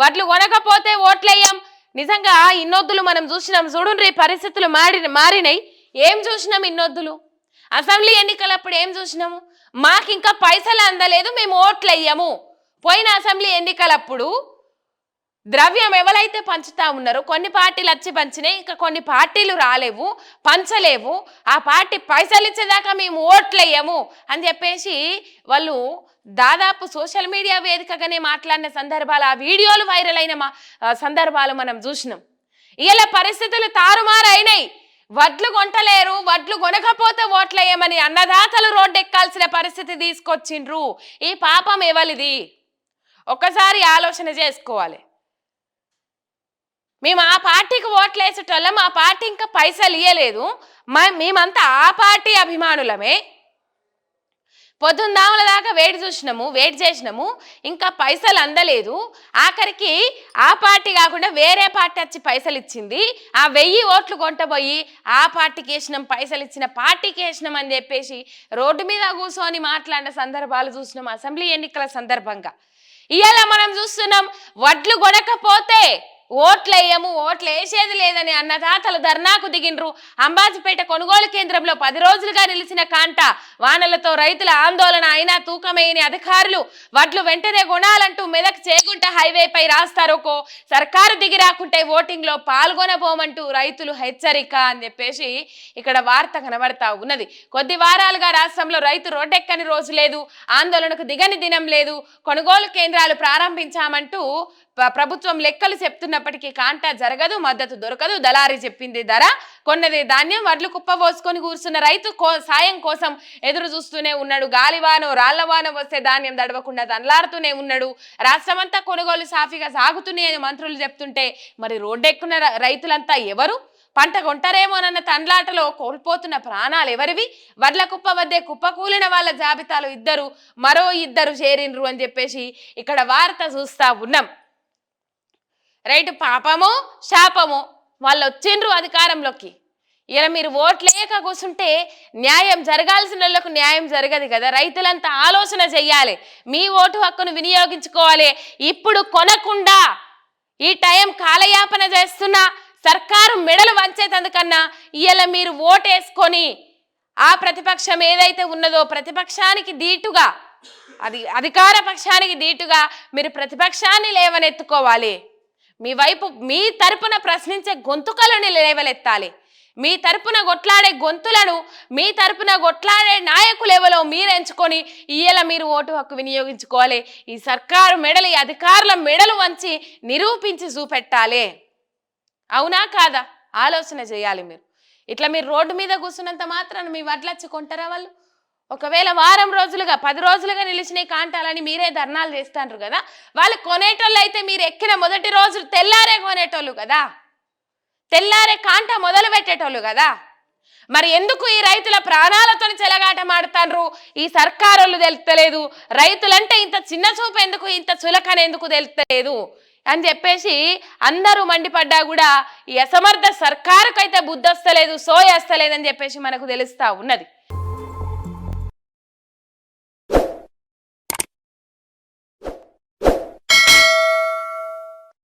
వడ్లు కొనకపోతే ఓట్లేయం. నిజంగా ఇన్నొద్దులు మనం చూసినాం. చూడుండ్రి పరిస్థితులు మారి మారినాయి ఏం చూసినాం ఇన్నొద్దులు? అసెంబ్లీ ఎన్నికలప్పుడు ఏం చూసినాము? మాకు ఇంకా పైసలు అందలేదు మేము ఓట్లయ్యాము పోయిన అసెంబ్లీ ఎన్నికలప్పుడు ద్రవ్యం ఎవరైతే పంచుతా ఉన్నారో కొన్ని పార్టీలు వచ్చి పంచినాయి ఇంకా కొన్ని పార్టీలు రాలేవు పంచలేవు. ఆ పార్టీ పైసలు ఇచ్చేదాకా మేము ఓట్లేయము అని చెప్పేసి వాళ్ళు దాదాపు సోషల్ మీడియా వేదికగానే మాట్లాడిన సందర్భాలు ఆ వీడియోలు వైరల్ అయిన మా సందర్భాలు మనం చూసినాం. ఇలా పరిస్థితులు తారుమారు అయినాయి వడ్లు కొంటలేరు వడ్లు కొనకపోతే ఓట్లేయమని అన్నదాతలు రోడ్డెక్కాల్సిన పరిస్థితి తీసుకొచ్చిండ్రు. ఈ పాపం ఎవలిది? ఒకసారి ఆలోచన చేసుకోవాలి. మేము ఆ పార్టీకి ఓట్లు వేసేటోళ్ళం ఆ పార్టీ ఇంకా పైసలు ఇయ్యలేదు. మ- మేమంతా ఆ పార్టీ అభిమానులమే. పొద్దున్నాముల దాకా వేడి చూసినాము వేడి చేసినాము ఇంకా పైసలు అందలేదు. ఆఖరికి ఆ పార్టీ కాకుండా వేరే పార్టీ వచ్చి పైసలు ఇచ్చింది. ఆ వెయ్యి ఓట్లు కొంటపోయి ఆ పార్టీకి వేసినాం పైసలు ఇచ్చిన పార్టీకి వేసినాం అని చెప్పేసి రోడ్డు మీద కూర్చొని మాట్లాడిన సందర్భాలు చూసినాం అసెంబ్లీ ఎన్నికల సందర్భంగా. ఇవాళ మనం చూస్తున్నాం వడ్లు కొనకపోతే ఓట్లేయము ఓట్లు వేసేది లేదని అన్నదాతలు ధర్నాకు దిగిండ్రు అంబాజీపేట కొనుగోలు కేంద్రంలో పది రోజులుగా నిలిచిన కాంట వానలతో రైతుల ఆందోళన అయినా తూకమేయని అధికారులు వడ్లు వెంటనే కొనాలంటూ మెదక్ చేగుంట హైవేపై రాస్తారోకో సర్కారు దిగి రాకుంటే ఓటింగ్లో పాల్గొనబోమంటూ రైతులు హెచ్చరిక అని చెప్పేసి ఇక్కడ వార్త కనబడతా ఉన్నది. కొద్ది వారాలుగా రాష్ట్రంలో రైతు రోడ్డెక్కని రోజు లేదు ఆందోళనకు దిగని దినం లేదు కొనుగోలు కేంద్రాలు ప్రారంభించామంటూ ప్రభుత్వం లెక్కలు చెప్తున్న చెప్తున్నప్పటికీ కాంటా జరగదు మద్దతు దొరకదు. దళారి చెప్పింది ధర కొన్నది ధాన్యం వడ్లు కుప్పబోసుకొని కూర్చున్న రైతు కో సాయం కోసం ఎదురు చూస్తూనే ఉన్నాడు. గాలివానో రాళ్ళవానో వస్తే ధాన్యం దడవకుండా తనలాడుతూనే ఉన్నాడు. రాష్ట్రమంతా కొనుగోలు సాఫీగా సాగుతున్నాయని మంత్రులు చెప్తుంటే మరి రోడ్డెక్కున్న రైతులంతా ఎవరు? పంట కొంటారేమోనన్న తండ్లాటలో కోల్పోతున్న ప్రాణాలు ఎవరివి వడ్ల కుప్ప వద్దే కుప్ప కూలిన వాళ్ళ జాబితాలో ఇద్దరు మరో ఇద్దరు చేరిండ్రు అని చెప్పేసి ఇక్కడ వార్త చూస్తా ఉన్నాం. రైట్? పాపమో శాపమో వాళ్ళు వచ్చిండ్రు అధికారంలోకి. ఇలా మీరు ఓట్లేక కూర్చుంటే న్యాయం జరగాల్సిన వాళ్ళకు న్యాయం జరగదు కదా. రైతులంతా ఆలోచన చెయ్యాలి. మీ ఓటు హక్కును వినియోగించుకోవాలి. ఇప్పుడు కొనకుండా ఈ టైం కాలయాపన చేస్తున్న సర్కారు మెడలు వంచేతందుకన్నా ఇలా మీరు ఓటేసుకొని ఆ ప్రతిపక్షం ఏదైతే ఉన్నదో ప్రతిపక్షానికి దీటుగా అది అధికార పక్షానికి దీటుగా మీరు ప్రతిపక్షాన్ని లేవనెత్తుకోవాలి. మీ వైపు మీ తరపున ప్రశ్నించే గొంతుకలను లేవలెత్తాలి. మీ తరపున కొట్లాడే గొంతులను మీ తరపున కొట్లాడే నాయకులు ఎవరో మీరు ఎంచుకొని ఇయ్యల మీరు ఓటు హక్కు వినియోగించుకోవాలి. ఈ సర్కారు మెడలు ఈ అధికారుల మెడలు వంచి నిరూపించి చూపెట్టాలి. అవునా కాదా? ఆలోచన చేయాలి మీరు. ఇట్లా మీరు రోడ్డు మీద కూర్చున్నంత మాత్రాన మీ వడ్లచ్చి కొంటారా వాళ్ళు? ఒకవేళ వారం రోజులుగా పది రోజులుగా నిలిచిన కాంటాలని మీరే ధర్నాలు చేస్తాండ్రు కదా? వాళ్ళు కొనేటోళ్ళు అయితే మీరు ఎక్కిన మొదటి రోజు తెల్లారే కొనేటోళ్ళు కదా? తెల్లారే కాంట మొదలు పెట్టేటోళ్ళు కదా? మరి ఎందుకు ఈ రైతుల ప్రాణాలతో చెలగాటమాడుతాండ్రు ఈ సర్కారోళ్ళు తెలుస్తలేదు రైతులంటే ఇంత చిన్న చూపు ఎందుకు? ఇంత చులకన ఎందుకు తెలుస్తలేదు అని చెప్పేసి అందరూ మండిపడ్డా కూడా ఈ అసమర్థ సర్కారుకైతే బుద్ధి వస్తలేదు సోయ వస్తలేదని చెప్పేసి మనకు తెలుస్తా ఉన్నది.